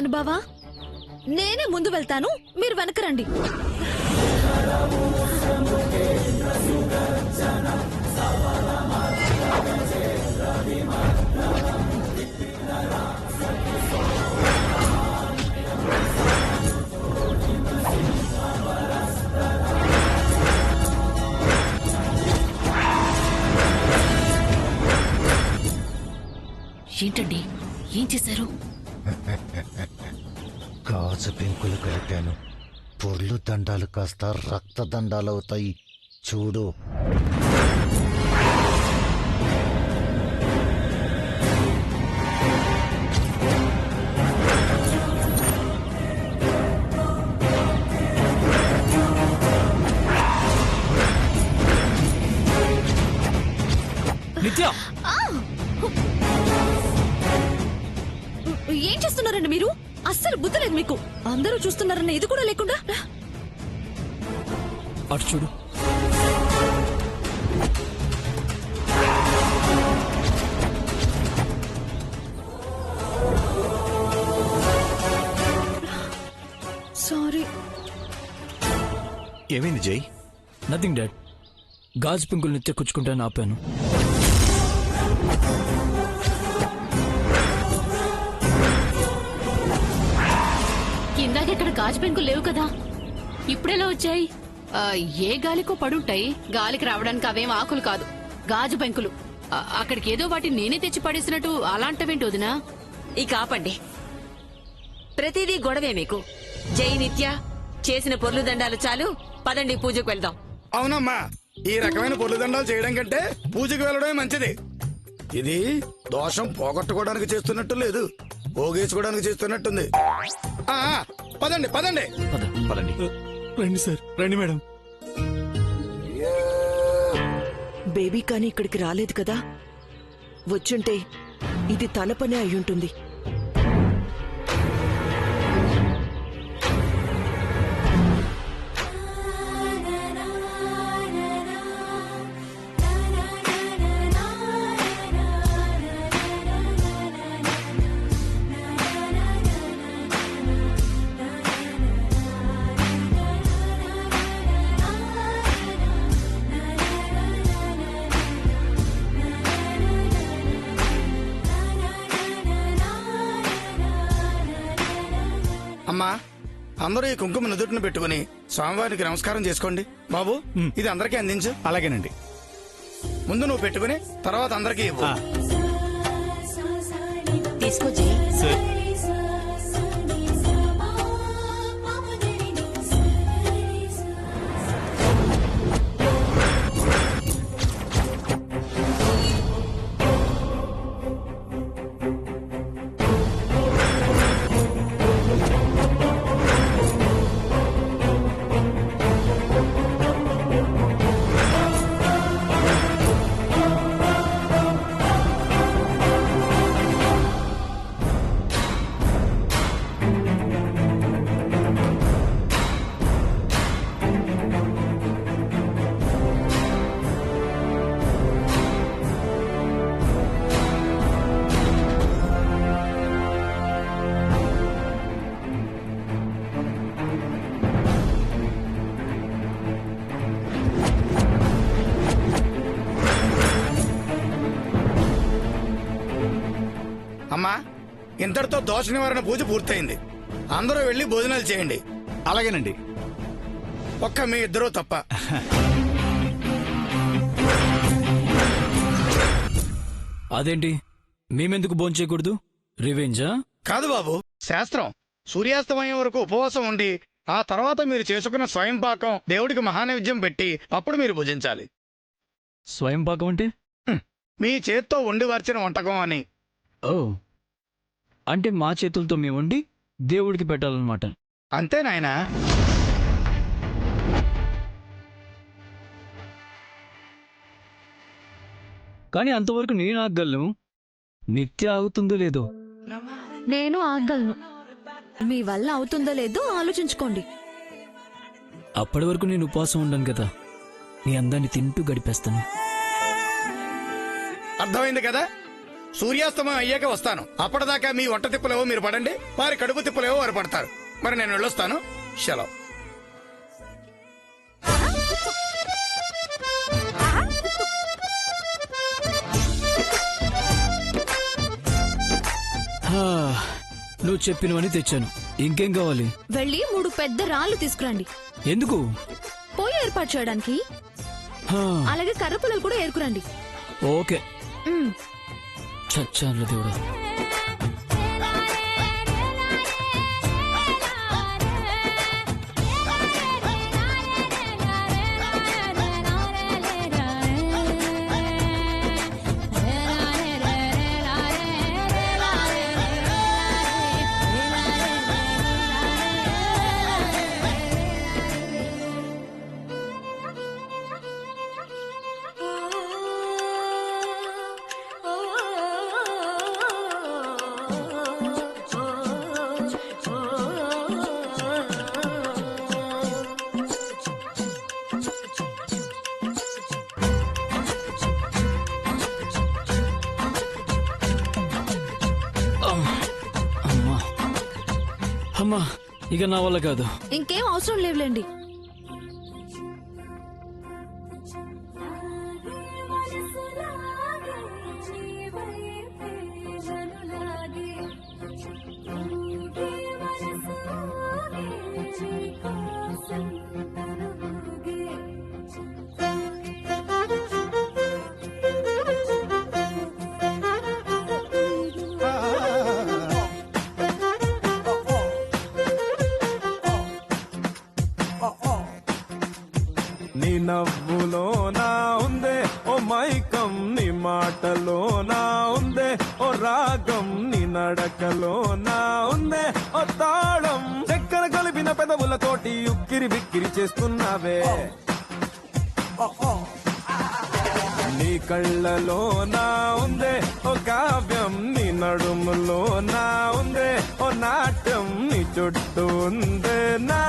అబ్బా మహానుభావా నేనే ముందు వెళ్తాను మీరు వెనక రండి. ఏంటండి? ఏం చేశారు? గాజు పెంకులు కలిపాను. పొర్లు దండాలు కాస్త రక్త దండాలు అవుతాయి చూడు. నిత్య! ఏం చేస్తున్నారండి మీరు? అస్సలు బుద్ధి లేదు మీకు. అందరూ చూస్తున్నారన్న ఇది కూడా లేకుండా? అటు చూడు. సారీ ఏమైంది జై? నథింగ్ డాడ్ గాజు పింకులు నిత్య కుచ్చుకుంటాను ఆపాను. గాజు పెంకులు లేవు కదా? ఇప్పుడెలా వచ్చాయి? ఆ, ఏ గాలికో పడుంటాయి. గాలికి రావడానికి అవేం ఆకులు కాదు. గాజు పెంకులు ఆ, అక్కడికి ఏదో వాటిని నేనే తెచ్చి పడేసినట్టు అలాంటివేంటి వదినా? ఇక ఆపండి ప్రతిదీ గొడవే మీకు. జై నిత్య చేసిన పొర్లు దండాలు చాలు. పదండి పూజకు వెళ్దాం. అవునమ్మా ఈ రకమైన పొర్లు దండాలు చేయడం కంటే పూజకి వెళ్ళడమే మంచిది. ఇది దోషం పోగొట్టుకోవడానికి చేస్తున్నట్టు లేదు. పోగేసుకోవడానికి చేస్తున్నట్టుంది. పదండి పదండి. పద పదండి. రండి సార్. రండి మేడం. బేబీ కానీ ఇక్కడికి రాలేదు కదా? వచ్చుంటే ఇది తన పనే అయ్యుంటుంది. అందరూ ఈ కుంకుమ నుదుటిని పెట్టుకుని స్వామివారికి నమస్కారం చేసుకోండి. బాబు ఇది అందరికీ అందించు. అలాగేనండి. ముందు నువ్వు పెట్టుకుని తర్వాత అందరికీ ఇవ్వు. తీసుకో ఇంతటితో దోష నివారణ పూజ పూర్తయింది. అందరూ వెళ్ళి భోజనాలు చేయండి. అలాగేనండి. ఒక్క మీ ఇద్దరూ తప్ప. అదేంటి? మేమెందుకు భోంచేయకూడదు రివెంజా? కాదు బాబు. శాస్త్రం. సూర్యాస్తమయం వరకు ఉపవాసం ఉండి ఆ తర్వాత మీరు చేసుకున్న స్వయం పాకం దేవుడికి మహానైవేద్యం పెట్టి అప్పుడు మీరు భుజించాలి. స్వయం పాకం అంటే? మీ చేత్తో వండి వార్చిన వంటకం అని. ఓ. అంటే మా చేతులతో మేము వండి దేవుడికి పెట్టాలన్నమాట. అంతే నాయనా. కానీ అంతవరకు నేను ఆగలను. నిత్య ఆగుతుందో లేదో? నేను ఆగలను. మీ వల్ల అవుతుందో లేదో ఆలోచించుకోండి. అప్పటి వరకు నేను ఉపవాసం ఉండను కదా. నీ అందాన్ని తింటూ గడిపేస్తాను. అర్థమైంది కదా? సూర్యాస్తమయం అయ్యాక వస్తాను. అప్పటిదాకా మీ వంట తిప్పలేవో మీరు పడండి వారి కడుపు తిప్పలేవో వారు పడతారు. మరి నేను వెళ్ళొస్తాను. సెలవు హా, నువ్వు చెప్పినవని తెచ్చాను. ఇంకేం కావాలి? వెళ్ళి మూడు పెద్ద రాళ్ళు తీసుకురండి. ఎందుకు? పోయి ఏర్పాటు చేయడానికి. హా, అలాగే కర్ర పుల్లలు కూడా ఏరుకురండి. ఓకే. ఉమ్. చచ్చాను దేవుడా. ఇక నా వల్ల కాదు. ఇంకేం అవసరం లేవులేండి చేస్తున్నావే? నీ కళ్ళలో నా ఉందే ఓ కావ్యం నీ నడుములో నా ఉందే ఓ నాట్యం నీ చుట్టూ ఉందే నా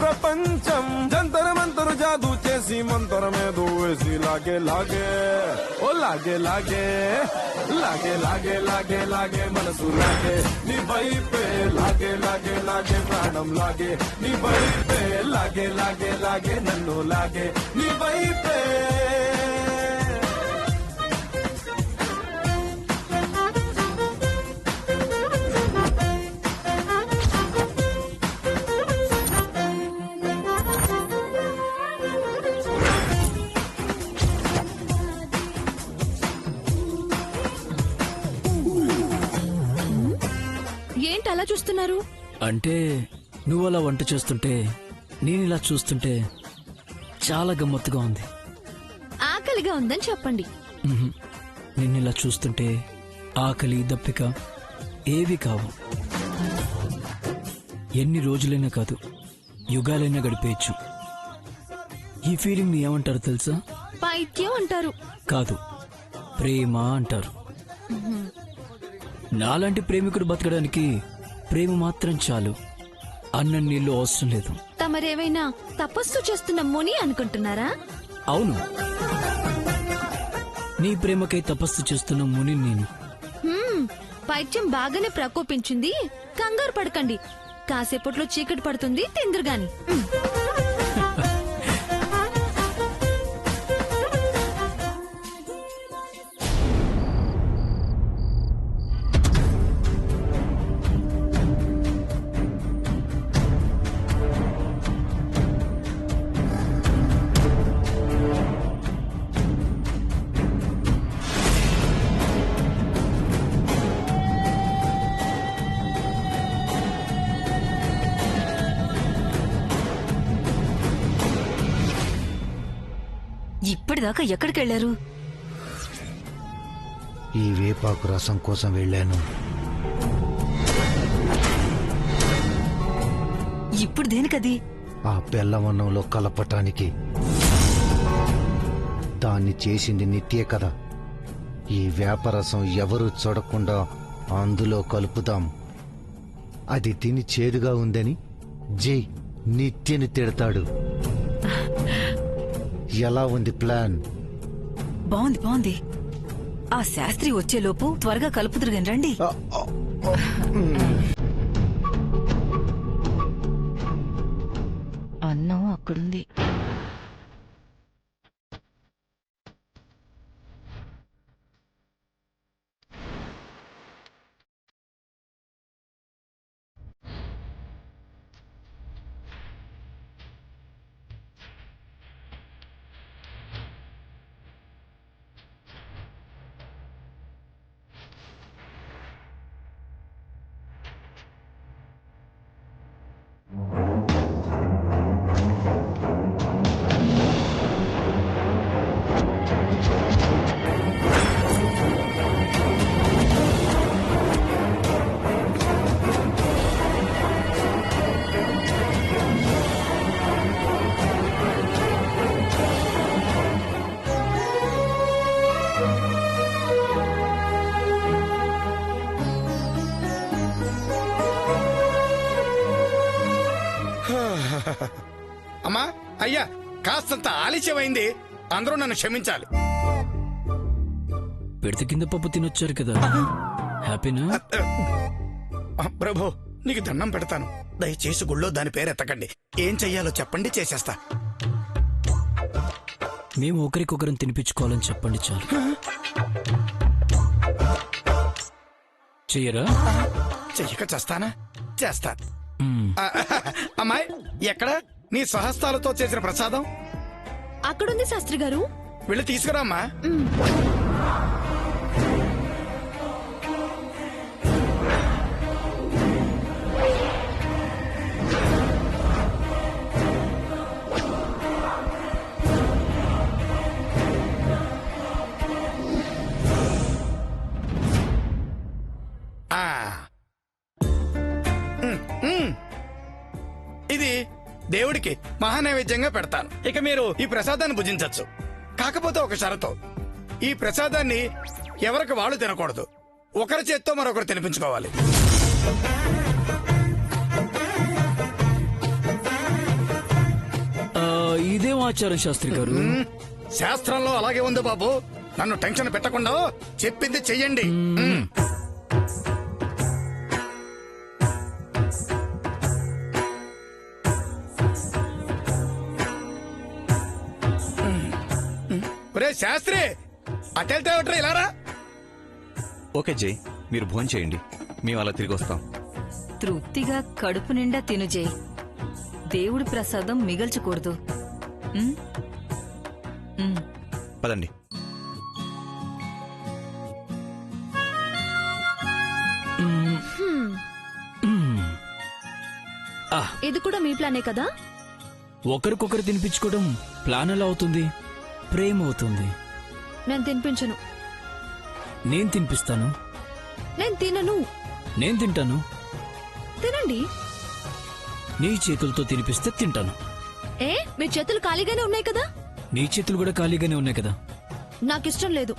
ప్రపంచం జంతర మంతరు జాదు చేసి మంతరమేదో వేసి లాగే లాగే ఓ లాగే లాగే లాగే లాగే లాగే లాగే మనసు లాగే నీ వైపే లాగే లాగే లాగే ప్రాణం లాగే నీ వైపే లాగే లాగే లాగే నన్ను లాగే నీ వైపే అలా చూస్తున్నారు? అంటే నువ్వు అలా వంట చేస్తుంటే నేను ఇలా చూస్తుంటే చాలా గమ్మత్తుగా ఉంది. ఆకలిగా ఉందని చెప్పండి. నిన్ను ఇలా చూస్తుంటే ఆకలి దప్పిక ఏవి కావు. ఎన్ని రోజులైనా కాదు యుగాలైనా గడిపేయచ్చు. ఈ ఫీలింగ్ని ఏమంటారు తెలుసా? పైత్యం అంటారు. కాదు ప్రేమ అంటారు. నాలాంటి ప్రేమికుడు బతకడానికి ప్రేమ మాత్రం చాలు. అన్న నీళ్ళు అవసరం లేదు. తమరేమైనా తపస్సు చేస్తున్న ముని అనుకుంటున్నారా? అవును. నీ ప్రేమకై తపస్సు చేస్తున్న ముని నేను. హ్మ్, పైత్యం బాగానే ప్రకోపించింది. కంగారు పడకండి. కాసేపట్లో చీకటి పడుతుంది తిందురుగాని. హ్మ్. ఇప్పటిదాకా ఎక్కడికి వెళ్ళారు ఈ వేపాకు రసం కోసం వెళ్ళాను. ఇప్పుడు దేనికది? ఆ బెల్లవన్నంలో కలపటానికి. దాన్ని చేసింది నిత్యే కదా. ఈ వేపరసం ఎవరు చూడకుండా అందులో కలుపుదాం. అది తిని చేదుగా ఉందని జై నిత్యని తిడతాడు. ఎలా ఉంది ప్లాన్? బాగుంది బాగుంది. ఆ శాస్త్రి వచ్చేలోపు త్వరగా కలుపుదురు రండి. అన్నం అక్కడుంది. అమ్మా అయ్యా కాస్తంత ఆలస్యమైంది. అందరూ నన్ను క్షమించాలి. పెడితే కింద పప్పు తినొచ్చారు కదా. హ్యాపీనా? ప్రభు నీకు దండం పెడతాను. దయచేసి గుళ్ళో దాని పేరు ఎత్తకండి. ఏం చెయ్యాలో చెప్పండి చేసేస్తా. మేము ఒకరికొకరం తినిపించుకోవాలని చెప్పండి చాలు. చెయ్యరా? చెయ్యక చేస్తానా? చేస్తా. అమ్మాయి ఎక్కడ? నీ స్వహస్తాలతో చేసిన ప్రసాదం? అక్కడుంది శాస్త్రి గారు. వెళ్ళి తీసుకురామ్మా. దేవుడికి మహానైవేద్యంగా పెడతాను. ఇక మీరు ఈ ప్రసాదాన్ని భుజించవచ్చు కాకపోతే ఒక షరతు. ఈ ప్రసాదాన్ని ఎవరికి వాళ్ళు తినకూడదు. ఒకరి చేత్తో మరొకరు తినిపించుకోవాలి. ఇదేం ఆచారం శాస్త్రి గారు. శాస్త్రంలో అలాగే ఉంది బాబు. నన్ను టెన్షన్ పెట్టకుండా చెప్పింది చెయ్యండి. శాస్త్రి! అటెళ్తే ఒకటి ఇలారా? ఓకే జై మీరు భోజనం చేయండి. మేము అలా తిరిగి వస్తాం. తృప్తిగా కడుపు నిండా తిను జై. దేవుడి ప్రసాదం మిగల్చకూడదు. ఉమ్? ఉమ్. పదండి. ఇది కూడా మీ ప్లానే కదా? ఒకరికొకరు తినిపించుకోవడం ప్లాన్ ఎలా అవుతుంది? ప్రేమ అవుతుంది నేను తినిపించను. నేను తినిపిస్తాను. నేను తినను. నేను తింటాను. తినండి. నీ చేతులతో తినిపిస్తే తింటాను. ఏ? మీ చేతులు ఖాళీగానే ఉన్నాయి కదా? నీ చేతులు కూడా ఖాళీగానే ఉన్నాయి కదా? నాకిష్టం లేదు.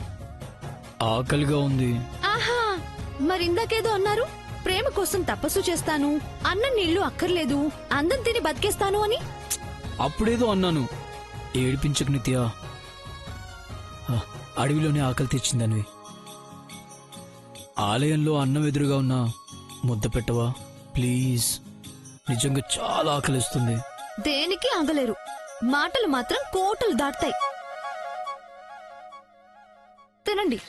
ఆకలిగా ఉంది. ఆహా! మరి ఇందాకేదో అన్నారు ప్రేమ కోసం తపస్సు చేస్తాను అన్నం నీళ్ళు అక్కర్లేదు అందం తిని బతికేస్తాను అని? అప్పుడేదో అన్నాను. ఏడిపించకు నిత్య. అడవిలోనే ఆకలి తెచ్చిందనివి ఆలయంలో అన్నం ఎదురుగా ఉన్న ముద్ద పెట్టవా? ప్లీజ్. నిజంగా చాలా ఆకలిస్తుంది. దేనికి ఆగలేరు? మాటలు మాత్రం కోటలు దాటుతాయి. తినండి.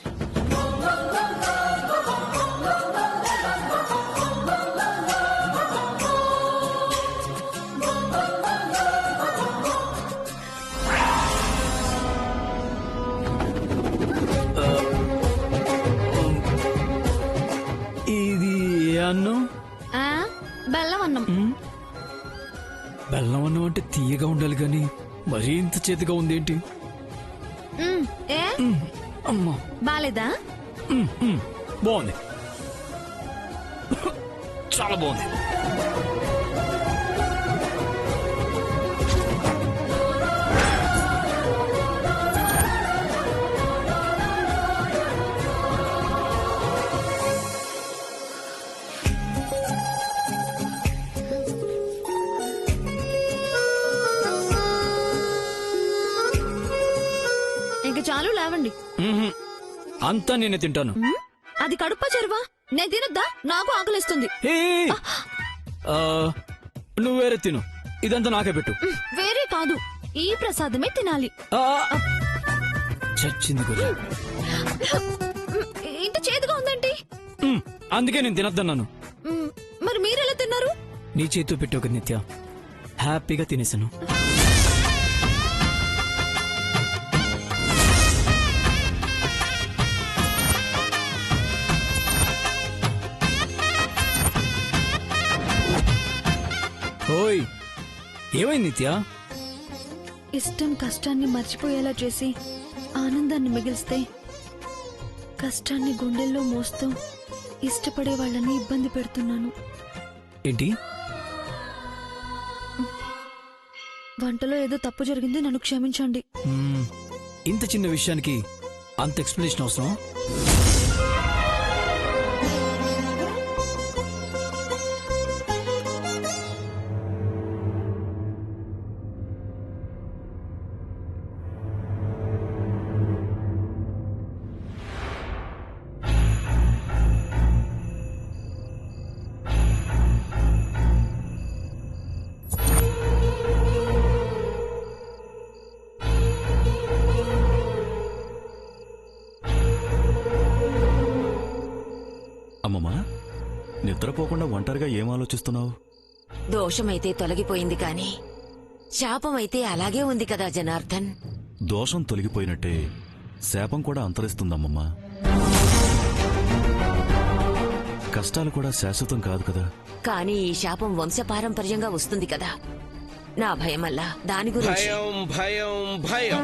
తీయగా ఉండాలి కానీ మరీ ఇంత చేతిగా ఉందేంటి? మ్, ఏ? ఉమ్, అమ్మా. బాలేదా? ఉమ్, ఉమ్, బాగుంది. చాలా బాగుంది. అంతా నేనే తింటాను? అది కడుప చెరువా? నేను తినొద్దా? నాకు ఆకలిస్తుంది. ఏ, ఏ, ఆ, నువ్వు వేరే తిను. ఇదంతా నాకే పెట్టు. వేరే కాదు. ఈ ప్రసాదమే తినాలి. ఆ, చచ్చింది మ్, ఇంత చేదుగా ఉందండి మ్, అందుకే నేను తినద్దన్నాను. మ్, మరి మీరెలా తిన్నారు? నీ చేతితో పెట్టి ఒక నిత్య. హ్యాపీగా తినేసాను. ఏమైంది నిత్య? ఇష్టం కష్టాన్ని మర్చిపోయేలా చేసి ఆనందాన్ని మిగిలిస్తే కష్టాన్ని గుండెల్లో మోస్తూ ఇష్టపడే వాళ్ళని ఇబ్బంది పెడుతున్నాను. ఏంటి? వంటలో ఏదో తప్పు జరిగింది నన్ను క్షమించండి. ఇంత చిన్న విషయానికి అంత ఎక్స్ప్లెనేషన్ అవసరం అమ్మమ్మా నిద్రపోకుండా ఒంటరిగా ఏం ఆలోచిస్తున్నావు? దోషమైతే తొలగిపోయింది కాని శాపమైతే అలాగే ఉంది కదా జనార్దన్. దోషం తొలగిపోయినట్టే శాపం కూడా అంతరిస్తుందమ్మమ్మా. కష్టాలు కూడా శాశ్వతం కాదు కదా. కానీ ఈ శాపం వంశపారంపర్యంగా వస్తుంది కదా. నా భయమల్లా దాని గురించి. భయం భయం భయం.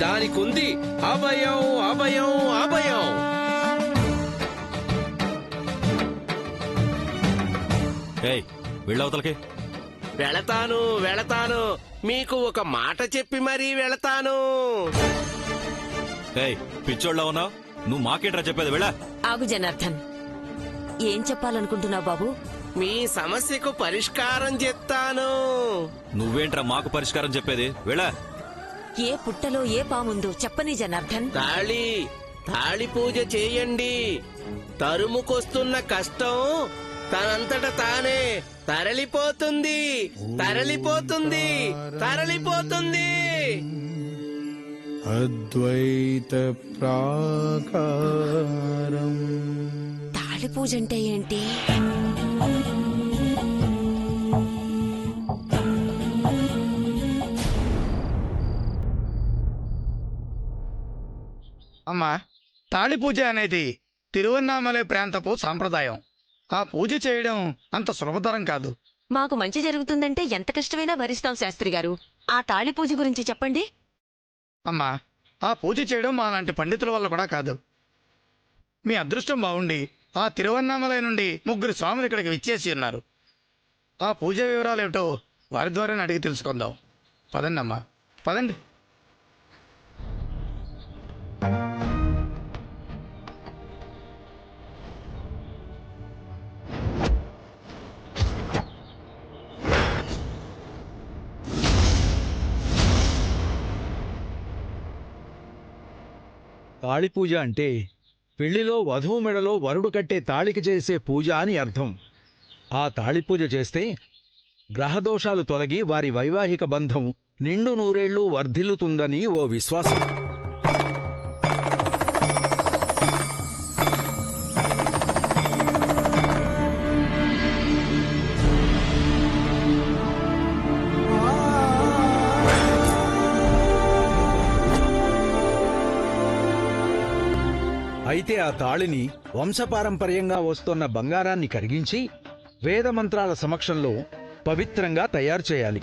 దానికుంది అభయం అభయం అభయం. ఏయ్ వెళ్ళవతలకి వెళతాను వెళతాను. మీకు ఒక మాట చెప్పి మరీ వెళతాను. ఏయ్ పిచ్చోళ్ళ ఉన్నావు? నువ్వు మాకేట్రా చెప్పేది? వెళ్ళా. ఆగు జనార్దన్. ఏం చెప్పాలనుకుంటున్నావు బాబు? మీ సమస్యకు పరిష్కారం చెప్తాను. నువ్వేంట్రా మాకు పరిష్కారం చెప్పేది? వెళ్ళా. ఏ పుట్టలో ఏ పాముందో చెప్పని జనార్దన్. తాళి తాళి పూజ చేయండి. తరుముకొస్తున్న కష్టం తనంతట తానే తరలిపోతుంది. తరలిపోతుంది. తరలిపోతుంది. అద్వైత ప్రాకారం. తాళి పూజ అంటే ఏంటి? అమ్మా తాళి పూజ అనేది తిరువన్నామలై ప్రాంతపు సాంప్రదాయం. ఆ పూజ చేయడం అంత సులభతరం కాదు. మాకు మంచి జరుగుతుందంటే ఎంత కష్టమైనా భరిస్తాం శాస్త్రి గారు. ఆ తాళి పూజ గురించి చెప్పండి. అమ్మా ఆ పూజ చేయడం మా లాంటి పండితుల వల్ల కూడా కాదు. మీ అదృష్టం బాగుండి ఆ తిరువన్నామలై నుండి ముగ్గురు స్వాములు ఇక్కడికి విచ్చేసి ఉన్నారు. ఆ పూజ వివరాలు ఏమిటో వారి ద్వారానే అడిగి తెలుసుకుందాం. పదండి అమ్మా పదండి. తాళి పూజ అంటే పెళ్ళిలో వధువు మెడలో వరుడు కట్టే తాళికి చేసే పూజ అని అర్థం. ఆ తాళి పూజ చేస్తే గ్రహదోషాలు తొలగి వారి వైవాహిక బంధం నిండు నూరేళ్ళు వర్ధిల్లుతుందని ఓ విశ్వాసం. అయితే ఆ తాళిని వంశపారంపర్యంగా వస్తున్న బంగారాన్ని కరిగించి వేదమంత్రాల సమక్షంలో పవిత్రంగా తయారు చేయాలి.